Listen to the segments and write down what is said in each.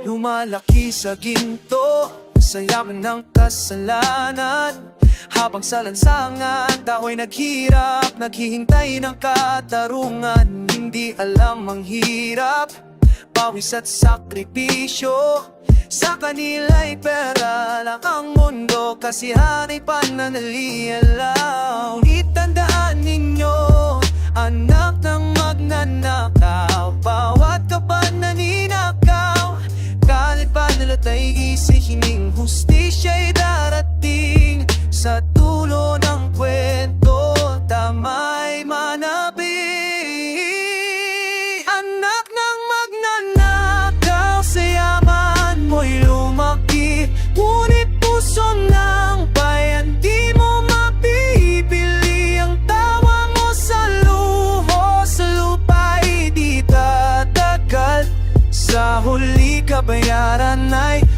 Lumalaki sa ginto Sa yaman ng kasalanan. Habang sa lansangan Tao'y naghirap Naghihintay ng katarungan. Hindi alam ang hirap Pawis at sakripisyo. Sa kanila'y pera lang ang mundo Kasihan ay pananalialaw Itandaan ay isihining Hustisya'y darating Sa tulo ng kwento. Tama'y manabi Anak ng magnanakaw Sa yaman mo'y lumaki. Ngunit puso ng bayan Di mo mapipili. Ang tawa mo sa luho Sa lupa'y di tatagal. Sa huli kabayaran ay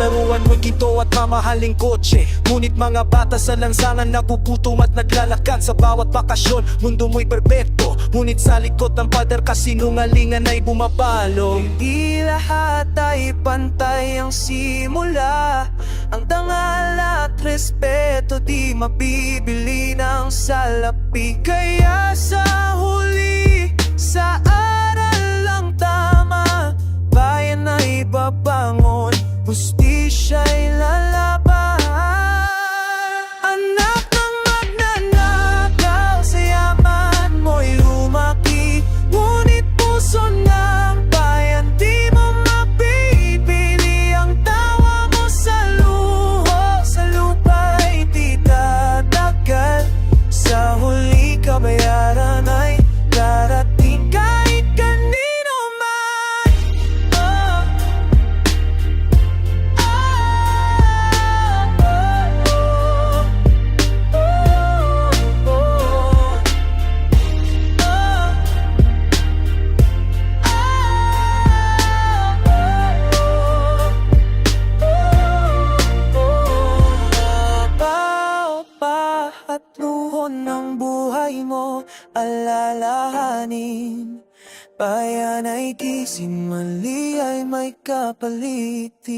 Pangalaruan mo'y ginto at mamahaling kotse. Ngunit mga bata sa lansangan napuputom at naglalakad Sa bawat bakasyon, mundo mo'y perpekto Ngunit sa likod ng pader kasinungalingan ay bumabalo. Hindi lahat ay pantay ang simula. Ang dangal at respeto di mabibili ng salapi Kaya sa huli, sa luho ng buhay mo alalahanin. Bayan ay di mali ay may kapalitin